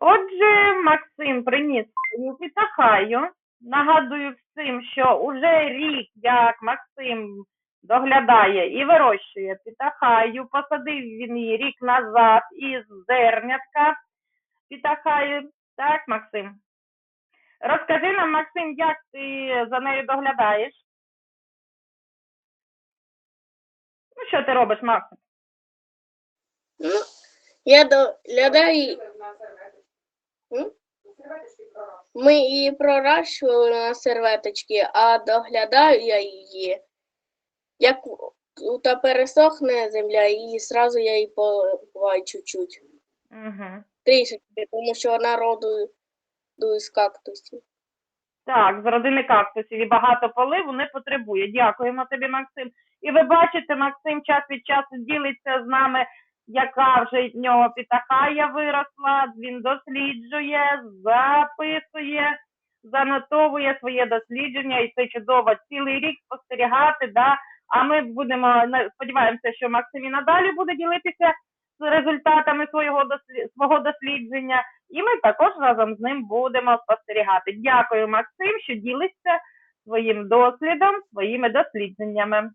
Отже, Максим приніс свою пітахаю. Нагадую всім, що уже рік, як Максим доглядає і вирощує пітахаю. Посадив він її рік назад із зернятка пітахаю. Так, Максим? Розкажи нам, Максим, як ти за нею доглядаєш? Ну, що ти робиш, Максим? Я доглядаю. Ми її проращували на серветочки, а доглядаю я її. Як та пересохне земля, і зразу я її поливаю чуть-чуть. Угу. Трішечки, тому що вона родує з кактусів. Так, з родини кактусів і багато поливу не потребує. Дякуємо тобі, Максим. І ви бачите, Максим час від часу ділиться з нами, яка вже в нього пітахая виросла. Він досліджує, записує, занотовує своє дослідження, і це чудово цілий рік спостерігати. Да? А ми будемо сподіваємося, що Максим надалі буде ділитися з результатами свого свого дослідження. І ми також разом з ним будемо спостерігати. Дякую, Максим, що ділишся своїм дослідом, своїми дослідженнями.